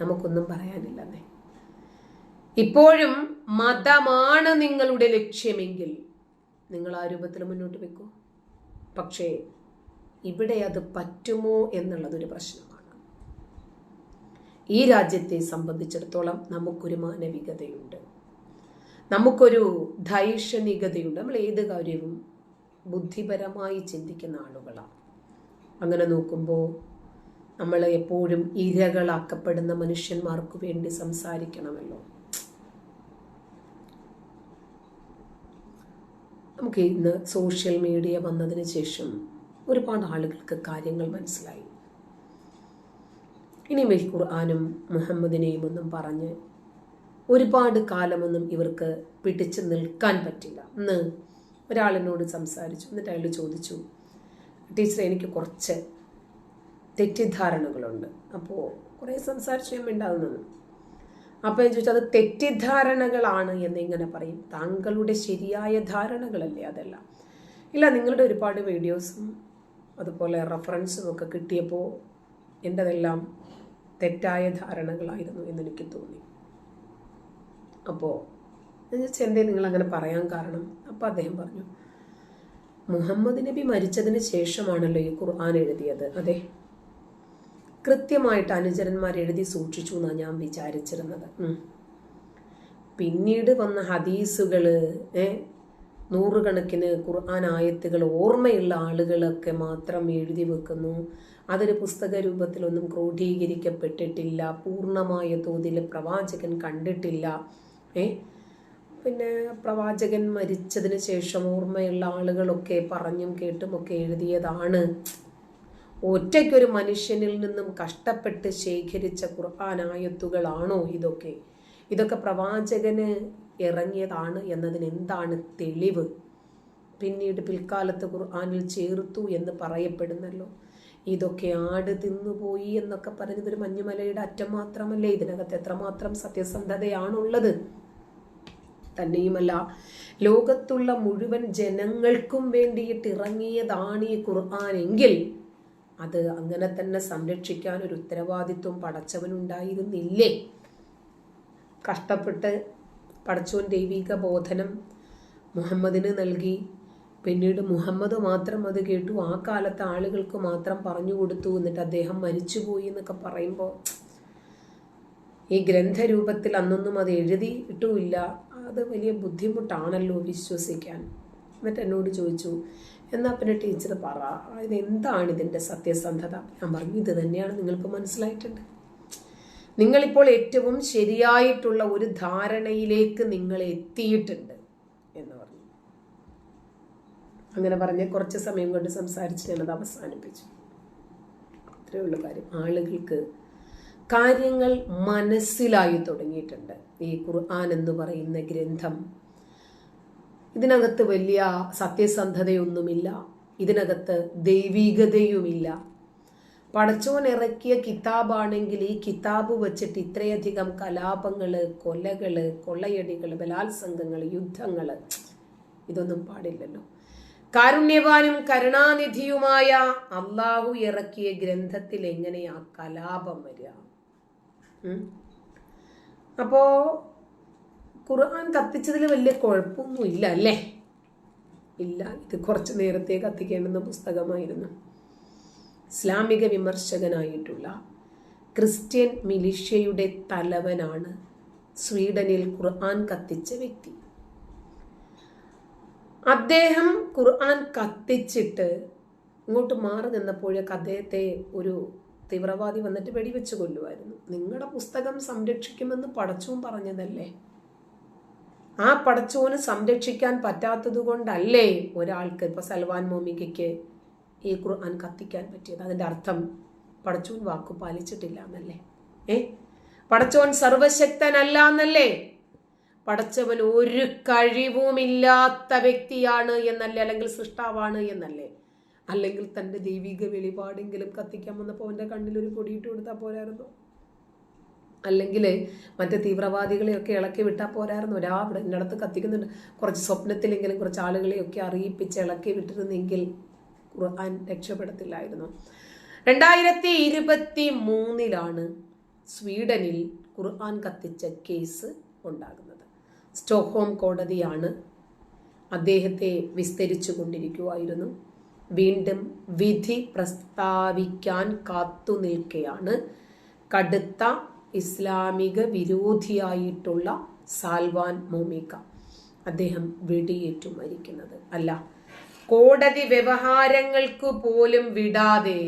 നമുക്കൊന്നും പറയാനില്ലെന്നേ. ഇപ്പോഴും മതമാണ് നിങ്ങളുടെ ലക്ഷ്യമെങ്കിൽ നിങ്ങൾ ആ രൂപത്തിൽ മുന്നോട്ട് വെക്കൂ. പക്ഷേ ഇവിടെ അത് പറ്റുമോ എന്നുള്ളതൊരു പ്രശ്നമാണ്. ഈ രാജ്യത്തെ സംബന്ധിച്ചിടത്തോളം നമുക്കൊരു മാനവികതയുണ്ട്. നമുക്കൊരു ധൈഷണികതയുണ്ട് നമ്മൾ ഏത് കാര്യവും ബുദ്ധിപരമായി ചിന്തിക്കുന്ന ആളുകളാണ്. അങ്ങനെ നോക്കുമ്പോൾ നമ്മൾ എപ്പോഴും ഇരകളാക്കപ്പെടുന്ന മനുഷ്യന്മാർക്ക് വേണ്ടി സംസാരിക്കണമല്ലോ. നമുക്ക് ഇന്ന് സോഷ്യൽ മീഡിയ വന്നതിന് ശേഷം ഒരുപാട് ആളുകൾക്ക് കാര്യങ്ങൾ മനസ്സിലായി. ഇനിമേൽ ഖുർആാനും മുഹമ്മദിനെയും ഒന്നും പറഞ്ഞ് ഒരുപാട് കാലമൊന്നും ഇവർക്ക് പിടിച്ചു നിൽക്കാൻ പറ്റില്ല. ഇന്ന് ഒരാളിനോട് സംസാരിച്ചു എന്നിട്ട് അയാൾ ചോദിച്ചു ടീച്ചറെ എനിക്ക് കുറച്ച് തെറ്റിദ്ധാരണകളുണ്ട്. അപ്പോൾ കുറേ സംസാരിച്ചു ഞാൻ അപ്പോൾ ഞാൻ ചോദിച്ചു അത് തെറ്റിദ്ധാരണകളാണ് എന്ന് ഇങ്ങനെ പറയും. താങ്കളുടെ ശരിയായ ധാരണകളല്ലേ അതെല്ലാം. ഇല്ല നിങ്ങളുടെ ഒരുപാട് വീഡിയോസും അതുപോലെ റെഫറൻസും ഒക്കെ കിട്ടിയപ്പോൾ എന്റെതെല്ലാം തെറ്റായ ധാരണകളായിരുന്നു എന്നെനിക്ക് തോന്നി. അപ്പോൾ എന്തേ നിങ്ങൾ അങ്ങനെ പറയാൻ കാരണം? അപ്പോൾ അദ്ദേഹം പറഞ്ഞു മുഹമ്മദ് നബി മരിച്ചതിന് ശേഷമാണല്ലോ ഈ ഖുർആൻ എഴുതിയത്. അതെ. കൃത്യമായിട്ട് അനുചരന്മാർ എഴുതി സൂക്ഷിച്ചു എന്നാണ് ഞാൻ വിചാരിച്ചിരുന്നത്. പിന്നീട് വന്ന ഹദീസുകൾ ഏ നൂറുകണക്കിന് ഖുർആൻ ആയത്തുകൾ ഓർമ്മയുള്ള ആളുകളൊക്കെ മാത്രം എഴുതി വെക്കുന്നു. അതൊരു പുസ്തക രൂപത്തിലൊന്നും ക്രോഡീകരിക്കപ്പെട്ടിട്ടില്ല. പൂർണമായ തോതിൽ പ്രവാചകൻ കണ്ടിട്ടില്ല. ഏ പിന്നെ പ്രവാചകൻ മരിച്ചതിന് ശേഷം ഓർമ്മയുള്ള ആളുകളൊക്കെ പറഞ്ഞും കേട്ടുമൊക്കെ എഴുതിയതാണ്. ഒറ്റയ്ക്കൊരു മനുഷ്യനിൽ നിന്നും കഷ്ടപ്പെട്ട് ശേഖരിച്ച ഖുർആാനായത്തുകളാണോ ഇതൊക്കെ? ഇതൊക്കെ പ്രവാചകന് ഇറങ്ങിയതാണ് എന്നതിന് എന്താണ് തെളിവ്? പിന്നീട് പിൽക്കാലത്ത് ഖുർആാനിൽ ചേർത്തു എന്ന് പറയപ്പെടുന്നല്ലോ. ഇതൊക്കെ ആട് തിന്നുപോയി എന്നൊക്കെ പറഞ്ഞത് ഒരു മഞ്ഞുമലയുടെ അറ്റം മാത്രമല്ലേ? ഇതിനകത്ത് എത്രമാത്രം സത്യസന്ധതയാണുള്ളത്? തന്നെയുമല്ല ലോകത്തുള്ള മുഴുവൻ ജനങ്ങൾക്കും വേണ്ടിയിട്ട് ഇറങ്ങിയതാണ് ഈ ഖുർആൻ എങ്കിൽ അത് അങ്ങനെ തന്നെ സംരക്ഷിക്കാൻ ഒരു ഉത്തരവാദിത്വം പടച്ചവനുണ്ടായിരുന്നില്ലേ? കഷ്ടപ്പെട്ട് പടച്ചോൻ ദൈവിക ബോധനം മുഹമ്മദിന് നൽകി. പിന്നീട് മുഹമ്മദ് മാത്രം അത് കേട്ടു. ആ കാലത്തെ ആളുകൾക്ക് മാത്രം പറഞ്ഞു കൊടുത്തു. എന്നിട്ട് അദ്ദേഹം മരിച്ചുപോയി എന്നൊക്കെ പറയുമ്പോൾ ഈ ഗ്രന്ഥരൂപത്തിൽ അന്നൊന്നും അത് എഴുതിയിട്ടുമില്ല. അത് വലിയ ബുദ്ധിമുട്ടാണല്ലോ വിശ്വസിക്കാൻ. എന്നിട്ട് എന്നോട് ചോദിച്ചു എന്നാൽ പിന്നെ ടീച്ചർ പറ ഇത് എന്താണ് ഇതിന്റെ സത്യസന്ധത? ഞാൻ പറഞ്ഞു ഇത് തന്നെയാണ് നിങ്ങൾക്ക് മനസ്സിലായിട്ടുണ്ട്. നിങ്ങളിപ്പോൾ ഏറ്റവും ശരിയായിട്ടുള്ള ഒരു ധാരണയിലേക്ക് നിങ്ങൾ എത്തിയിട്ടുണ്ട്. എന്ന് പറഞ്ഞു. അങ്ങനെ പറഞ്ഞ് കുറച്ച് സമയം കൊണ്ട് സംസാരിച്ച് ഞാനത് അവസാനിപ്പിച്ചു. അത്രയേ ഉള്ളൂ കാര്യം. ആളുകൾക്ക് കാര്യങ്ങൾ മനസ്സിലായി തുടങ്ങിയിട്ടുണ്ട്. ഈ ഖുർആൻ എന്ന് പറയുന്ന ഗ്രന്ഥം ഇതിനകത്ത് വലിയ സത്യസന്ധതയൊന്നുമില്ല. ഇതിനകത്ത് ദൈവീകതയുമില്ല. പടച്ചോൻ ഇറക്കിയ കിതാബാണെങ്കിൽ ഈ കിതാബ് വെച്ചിട്ട് ഇത്രയധികം കലാപങ്ങൾ കൊലകൾ കൊള്ളയടികൾ ബലാത്സംഗങ്ങൾ യുദ്ധങ്ങൾ ഇതൊന്നും പാടില്ലല്ലോ. കാരുണ്യവാനും കരുണാനിധിയുമായ അള്ളാഹു ഇറക്കിയ ഗ്രന്ഥത്തിൽ എങ്ങനെയാ കലാപം വരിക? ഉം? ഖുർആൻ കത്തിച്ചതിൽ വലിയ കുഴപ്പമൊന്നും ഇല്ല അല്ലേ? ഇല്ല ഇത് കുറച്ച് നേരത്തെ കത്തിക്കേണ്ടുന്ന പുസ്തകമായിരുന്നു. ഇസ്ലാമിക വിമർശകനായിട്ടുള്ള ക്രിസ്ത്യൻ മിലിഷ്യയുടെ തലവനാണ് സ്വീഡനിൽ ഖുർആൻ കത്തിച്ച വ്യക്തി. അദ്ദേഹം ഖുർആൻ കത്തിച്ചിട്ട് ഇങ്ങോട്ട് മാറി നിന്നപ്പോഴേക്ക് അദ്ദേഹത്തെ ഒരു തീവ്രവാദി വന്നിട്ട് വെടിവെച്ച് കൊല്ലുമായിരുന്നു നിങ്ങളുടെ പുസ്തകം സംരക്ഷിക്കുമെന്ന് പടച്ചോൻ പറഞ്ഞതല്ലേ? ആ പടച്ചോന് സംരക്ഷിക്കാൻ പറ്റാത്തത് കൊണ്ടല്ലേ ഒരാൾക്ക് ഇപ്പൊ സൽവാൻ മോമികയ്ക്ക് ഈ ഖുർആൻ കത്തിക്കാൻ പറ്റിയത്? അതിന്റെ അർത്ഥം പടച്ചോൻ വാക്കു പാലിച്ചിട്ടില്ല എന്നല്ലേ? ഏ? പടച്ചോൻ സർവശക്തനല്ല എന്നല്ലേ പടച്ചവൻ ഒരു കഴിവുമില്ലാത്ത വ്യക്തിയാണ് എന്നല്ലേ? അല്ലെങ്കിൽ സൃഷ്ടാവാണ് എന്നല്ലേ? അല്ലെങ്കിൽ തന്റെ ദൈവിക വെളിപാടെങ്കിലും കത്തിക്കാൻ വന്നപ്പോൾ അവന്റെ കണ്ണിൽ ഒരു പൊടിയിട്ട് കൊടുത്താൽ പോരായിരുന്നു? അല്ലെങ്കിൽ മറ്റേ തീവ്രവാദികളെയൊക്കെ ഇളക്കി വിട്ടാൽ പോരായിരുന്നു. ഒരാ ഇവിടെ ഇന്നടത്ത് കത്തിക്കുന്നുണ്ട്. കുറച്ച് സ്വപ്നത്തിലെങ്കിലും കുറച്ച് ആളുകളെയൊക്കെ അറിയിപ്പിച്ച് ഇളക്കി വിട്ടിരുന്നെങ്കിൽ ഖുർആൻ രക്ഷപ്പെടത്തില്ലായിരുന്നു. രണ്ടായിരത്തി ഇരുപത്തി മൂന്നിലാണ് സ്വീഡനിൽ ഖുർആൻ കത്തിച്ച കേസ് ഉണ്ടാകുന്നത്. സ്റ്റോക്ക്ഹോം കോടതിയാണ് അദ്ദേഹത്തെ വിസ്തരിച്ചു കൊണ്ടിരിക്കുമായിരുന്നു വീണ്ടും വിധി പ്രസ്താവിക്കാൻ കാത്തു നിൽക്കുകയാണ് കടുത്ത ഇസ്ലാമിക വിരോധിയായിട്ടുള്ള സാൽവാൻ മോമിക അദ്ദേഹം വെടിയേറ്റു മരിക്കുന്നത്. അല്ല കോടതി വ്യവഹാരങ്ങൾക്ക് പോലും വിടാതെ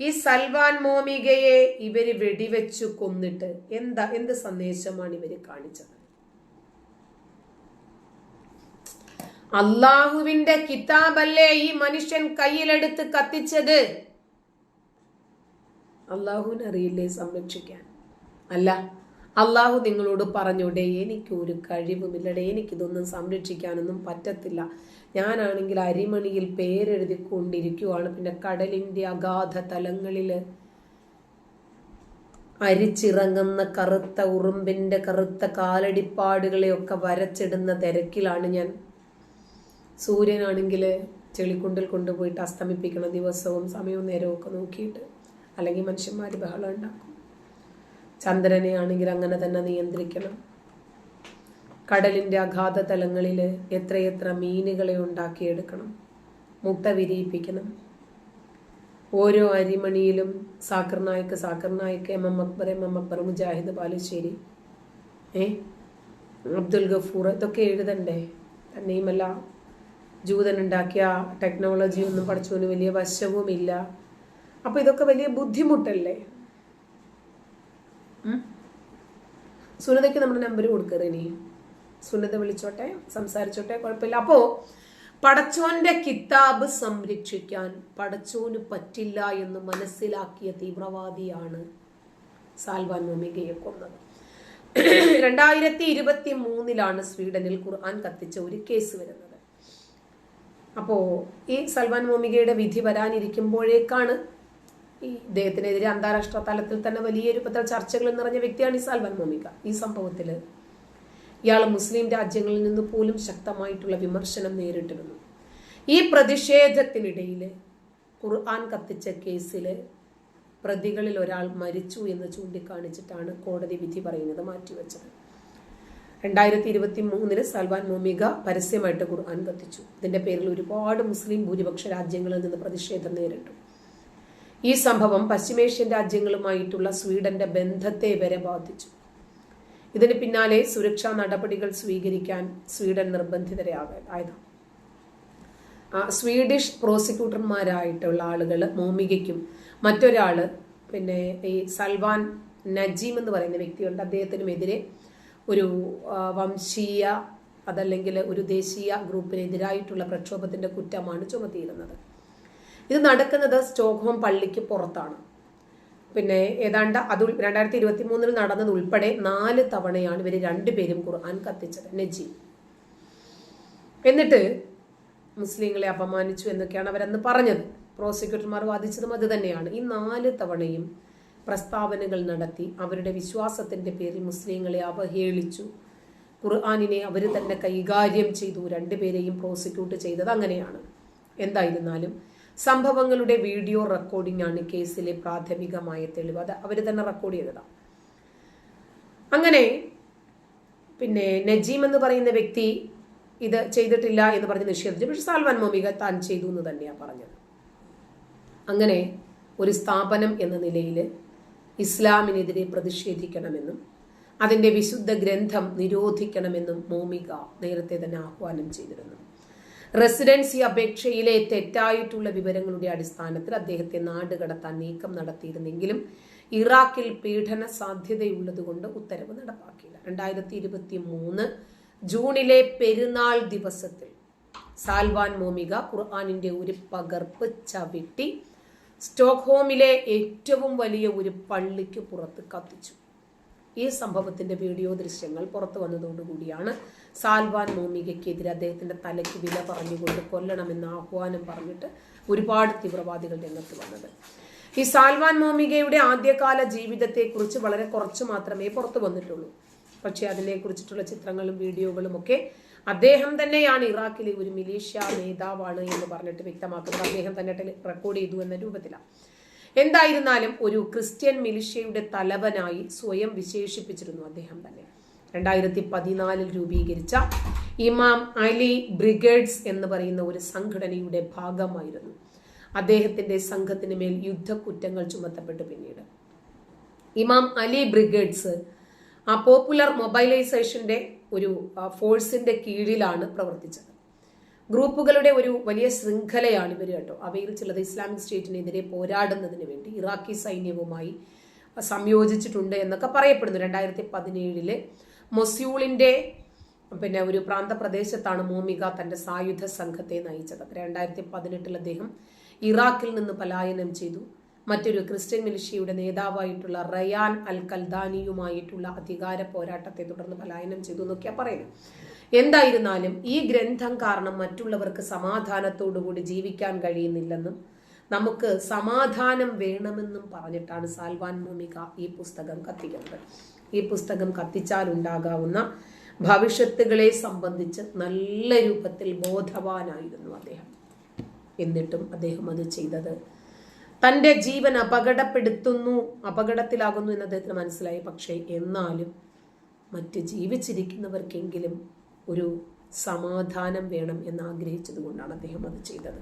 ഈ സൽവാൻ മോമികയെ ഇവർ വെടിവെച്ചു കൊന്നിട്ട് എന്താ എന്ത് സന്ദേശമാണ് ഇവർ കാണിച്ചത്? അള്ളാഹുവിന്റെ കിതാബല്ലേ ഈ മനുഷ്യൻ കയ്യിലെടുത്ത് കത്തിച്ചത്? അള്ളാഹുവിനറിയില്ലേ സംരക്ഷിക്കാൻ? അല്ല അള്ളാഹു നിങ്ങളോട് പറഞ്ഞൂടെ എനിക്ക് ഒരു കഴിവുമില്ലടേ എനിക്കിതൊന്നും സംരക്ഷിക്കാനൊന്നും പറ്റത്തില്ല. ഞാനാണെങ്കിൽ അരിമണിയിൽ പേരെഴുതിക്കൊണ്ടിരിക്കുകയാണ് പിന്നെ കടലിന്റെ അഗാധ തലങ്ങളിൽ അരിച്ചിറങ്ങുന്ന കറുത്ത ഉറുമ്പിന്റെ കറുത്ത കാലടിപ്പാടുകളെയൊക്കെ വരച്ചിടുന്ന തിരക്കിലാണ് ഞാൻ. സൂര്യനാണെങ്കിൽ ചെളിക്കുണ്ടിൽ കൊണ്ടുപോയിട്ട് അസ്തമിപ്പിക്കണം ദിവസവും സമയവും നേരവും ഒക്കെ നോക്കിയിട്ട് അല്ലെങ്കിൽ മനുഷ്യന്മാർ ബഹളം ഉണ്ടാക്കും. ചന്ദ്രനെ ആണെങ്കിൽ അങ്ങനെ തന്നെ നിയന്ത്രിക്കണം. കടലിന്റെ അഗാധ തലങ്ങളിൽ എത്രയെത്ര മീനുകളെ ഉണ്ടാക്കിയെടുക്കണം. മുട്ട വിരിയിപ്പിക്കണം. ഓരോ അരിമണിയിലും Zakir Naik Zakir M M Akbar M M Akbar Mujahid Balussery ഏ? അബ്ദുൽ ഗഫൂർ ഇതൊക്കെ എഴുതണ്ടേ? തന്നെയുമല്ല ജൂതൻ ഉണ്ടാക്കിയ ടെക്നോളജി ഒന്നും പഠിച്ചവന് വലിയ വശവുമില്ല. അപ്പോൾ ഇതൊക്കെ വലിയ ബുദ്ധിമുട്ടല്ലേ? സുനതയ്ക്ക് നമ്മുടെ നമ്പർ കൊടുക്കരുത് ഇനി സുനത വിളിച്ചോട്ടെ സംസാരിച്ചോട്ടെ കുഴപ്പമില്ല. അപ്പോ പടച്ചോന്റെ കിതാബ് സംരക്ഷിക്കാൻ പടച്ചോന് പറ്റില്ല എന്ന് മനസ്സിലാക്കിയ തീവ്രവാദിയാണ് സാൽവാൻ മൊമികയെ കൊന്നത്. രണ്ടായിരത്തി ഇരുപത്തി മൂന്നിലാണ് സ്വീഡനിൽ ഖുർആൻ കത്തിച്ച ഒരു കേസ് വരുന്നത്. അപ്പോ ഈ സൽവാൻ മോമികയുടെ വിധി വരാനിരിക്കുമ്പോഴേക്കാണ് ഇദ്ദേഹത്തിനെതിരെ അന്താരാഷ്ട്ര തലത്തിൽ തന്നെ വലിയ രൂപത്തിൽ ചർച്ചകൾ നിറഞ്ഞ വ്യക്തിയാണ് ഈ സാൽവൻ മോമിക. ഈ സംഭവത്തിൽ ഇയാൾ മുസ്ലിം രാജ്യങ്ങളിൽ നിന്ന് പോലും ശക്തമായിട്ടുള്ള വിമർശനം നേരിട്ടിരുന്നു. ഈ പ്രതിഷേധത്തിനിടയിൽ ഖുർആൻ കത്തിച്ച കേസിൽ പ്രതികളിൽ ഒരാൾ മരിച്ചു എന്ന് ചൂണ്ടിക്കാണിച്ചിട്ടാണ് കോടതി വിധി പറയുന്നത് മാറ്റിവെച്ചത്. രണ്ടായിരത്തി ഇരുപത്തി മൂന്നിന് സൽവാൻ മോമിക പരസ്യമായിട്ട് ഖുർആൻ കത്തിച്ചു. ഇതിന്റെ പേരിൽ ഒരുപാട് മുസ്ലിം ഭൂരിപക്ഷ രാജ്യങ്ങളിൽ നിന്ന് പ്രതിഷേധം നേരിട്ടു. ഈ സംഭവം പശ്ചിമേഷ്യൻ രാജ്യങ്ങളുമായിട്ടുള്ള സ്വീഡന്റെ ബന്ധത്തെ വരെ ബാധിച്ചു. ഇതിന് പിന്നാലെ സുരക്ഷാ നടപടികൾ സ്വീകരിക്കാൻ സ്വീഡൻ നിർബന്ധിതരായതാണ് സ്വീഡിഷ് പ്രോസിക്യൂട്ടർമാരായിട്ടുള്ള ആളുകൾ മോമികയ്ക്കും മറ്റൊരാൾ പിന്നെ ഈ സൽവാൻ നജീം എന്ന് പറയുന്ന വ്യക്തിയുണ്ട്. അദ്ദേഹത്തിനുമെതിരെ ഒരു വംശീയ അതല്ലെങ്കിൽ ഒരു ദേശീയ ഗ്രൂപ്പിനെതിരായിട്ടുള്ള പ്രക്ഷോഭത്തിന്റെ കുറ്റമാണ് ചുമത്തിയിരുന്നത്. ഇത് നടക്കുന്നത് സ്റ്റോക്ക്ഹോം പള്ളിക്ക് പുറത്താണ്. പിന്നെ ഏതാണ്ട് അത് രണ്ടായിരത്തി ഇരുപത്തി മൂന്നിൽ നടന്നത് ഉൾപ്പെടെ നാല് തവണയാണ് ഇവർ രണ്ടുപേരും ഖുർആൻ കത്തിച്ചത്. നജി. എന്നിട്ട് മുസ്ലിങ്ങളെ അപമാനിച്ചു എന്നൊക്കെയാണ് അവരന്ന് പറഞ്ഞത്. പ്രോസിക്യൂട്ടർമാർ വാദിച്ചതും അത് തന്നെയാണ്. ഈ നാല് തവണയും പ്രസ്താവനകൾ നടത്തി അവരുടെ വിശ്വാസത്തിന്റെ പേരിൽ മുസ്ലിങ്ങളെ അവഹേളിച്ചു. ഖുർആാനിനെ അവർ തന്നെ കൈകാര്യം ചെയ്തു. രണ്ടുപേരെയും പ്രോസിക്യൂട്ട് ചെയ്തത് അങ്ങനെയാണ്. എന്തായിരുന്നാലും സംഭവങ്ങളുടെ വീഡിയോ റെക്കോർഡിംഗ് ആണ് കേസിലെ പ്രാഥമികമായ തെളിവ്. അത് അവർ തന്നെ റെക്കോർഡ് ചെയ്തതാണ് അങ്ങനെ പിന്നെ നജീം എന്ന് പറയുന്ന വ്യക്തി ഇത് ചെയ്തിട്ടില്ല എന്ന് പറഞ്ഞ് നിഷേധിച്ചു. പക്ഷെ സാൽവാൻ മോമിക താൻ ചെയ്തു എന്ന് തന്നെയാണ് പറഞ്ഞത്. അങ്ങനെ ഒരു സ്ഥാപനം എന്ന നിലയിൽ ഇസ്ലാമിനെതിരെ പ്രതിഷേധിക്കണമെന്നും അതിന്റെ വിശുദ്ധ ഗ്രന്ഥം നിരോധിക്കണമെന്നും മോമിക നേരത്തെ തന്നെ ആഹ്വാനം ചെയ്തിരുന്നു. റെസിഡൻസി അപേക്ഷയിലെ തെറ്റായിട്ടുള്ള വിവരങ്ങളുടെ അടിസ്ഥാനത്തിൽ അദ്ദേഹത്തെ നാടുകടത്താൻ നീക്കം നടത്തിയിരുന്നെങ്കിലും ഇറാഖിൽ പീഡന സാധ്യതയുള്ളതുകൊണ്ട് ഉത്തരവ് നടപ്പാക്കിയില്ല. രണ്ടായിരത്തി ഇരുപത്തി മൂന്ന് ജൂണിലെ പെരുന്നാൾ ദിവസത്തിൽ സാൽവാൻ മോമിക ഖുർആാനിന്റെ ഒരു പകർപ്പ് ചവിട്ടി സ്റ്റോക്ക്ഹോമിലെ ഏറ്റവും വലിയ ഒരു പള്ളിക്ക് പുറത്ത് കത്തിച്ചു. ഈ സംഭവത്തിന്റെ വീഡിയോ ദൃശ്യങ്ങൾ പുറത്തു വന്നതോടുകൂടിയാണ് സാൽവാൻ മോമികയ്ക്കെതിരെ അദ്ദേഹത്തിന്റെ തലയ്ക്ക് വില പറഞ്ഞുകൊണ്ട് കൊല്ലണമെന്ന് ആഹ്വാനം പറഞ്ഞിട്ട് ഒരുപാട് തീവ്രവാദികൾ രംഗത്ത് വന്നത്. ഈ സാൽവാൻ മോമികയുടെ ആദ്യകാല ജീവിതത്തെക്കുറിച്ച് വളരെ കുറച്ച് മാത്രമേ പുറത്തു വന്നിട്ടുള്ളൂ. പക്ഷേ അതിനെക്കുറിച്ചിട്ടുള്ള ചിത്രങ്ങളും വീഡിയോകളും ഒക്കെ അദ്ദേഹം തന്നെയാണ് ഇറാഖിലെ ഒരു മിലീഷ്യ നേതാവാണ് എന്ന് പറഞ്ഞിട്ട് വ്യക്തമാക്കുന്നത്. അദ്ദേഹം തന്നെ റെക്കോർഡ് ചെയ്തു എന്ന രൂപത്തിലാണ് എന്തായിരുന്നാലും ഒരു ക്രിസ്ത്യൻ മിലിഷ്യയുടെ തലവനായി സ്വയം വിശേഷിപ്പിച്ചിരുന്നു അദ്ദേഹം തന്നെ. രണ്ടായിരത്തി പതിനാലിൽ രൂപീകരിച്ച ഇമാം അലി ബ്രിഗേഡ്സ് എന്ന് പറയുന്ന ഒരു സംഘടനയുടെ ഭാഗമായിരുന്നു അദ്ദേഹത്തിന്റെ സംഘത്തിന് മേൽ യുദ്ധക്കുറ്റങ്ങൾ ചുമത്തപ്പെട്ടു പിന്നീട്. ഇമാം അലി ബ്രിഗേഡ്സ് ആ പോപ്പുലർ മൊബൈലൈസേഷന്റെ ഒരു ഫോഴ്സിന്റെ കീഴിലാണ് പ്രവർത്തിച്ചത്. ഗ്രൂപ്പുകളുടെ ഒരു വലിയ ശൃംഖലയാണ് ഇവർ കേട്ടോ. അവയിൽ ചിലത് ഇസ്ലാമിക് സ്റ്റേറ്റിനെതിരെ പോരാടുന്നതിന് വേണ്ടി ഇറാഖി സൈന്യവുമായി സംയോജിച്ചിട്ടുണ്ട് എന്നൊക്കെ പറയപ്പെടുന്നു. രണ്ടായിരത്തി പതിനേഴിൽ മൊസ്യൂളിന്റെ പിന്നെ ഒരു പ്രാന്തപ്രദേശത്താണ് മോമിക തന്റെ സായുധ സംഘത്തെ നയിച്ചത്. രണ്ടായിരത്തി പതിനെട്ടിൽ അദ്ദേഹം ഇറാഖിൽ നിന്ന് പലായനം ചെയ്തു. മറ്റൊരു ക്രിസ്ത്യൻ മിലിഷ്യയുടെ നേതാവായിട്ടുള്ള റയാൻ അൽ കൽദാനിയുമായിട്ടുള്ള അധികാര പോരാട്ടത്തെ തുടർന്ന് പലായനം ചെയ്തു എന്നൊക്കെയാണ് പറയുന്നത്. എന്തായിരുന്നാലും ഈ ഗ്രന്ഥം കാരണം മറ്റുള്ളവർക്ക് സമാധാനത്തോടുകൂടി ജീവിക്കാൻ കഴിയുന്നില്ലെന്നും നമുക്ക് സമാധാനം വേണമെന്നും പറഞ്ഞിട്ടാണ് സാൽവാൻ ഭൂമിക ഈ പുസ്തകം കത്തിക്കുന്നത്. ഈ പുസ്തകം കത്തിച്ചാൽ ഉണ്ടാകാവുന്ന ഭവിഷ്യത്തുകളെ സംബന്ധിച്ച് നല്ല രൂപത്തിൽ ബോധവാനായിരുന്നു അദ്ദേഹം. എന്നിട്ടും അദ്ദേഹം അത് ചെയ്തത് തന്റെ ജീവൻ അപകടപ്പെടുത്തുന്നു അപകടത്തിലാകുന്നു എന്ന് അദ്ദേഹത്തിന് മനസ്സിലായി. പക്ഷേ എന്നാലും മറ്റ് ജീവിച്ചിരിക്കുന്നവർക്കെങ്കിലും ഒരു സമാധാനം വേണം എന്ന് ആഗ്രഹിച്ചതുകൊണ്ടാണ് അദ്ദേഹം അത് ചെയ്തത്.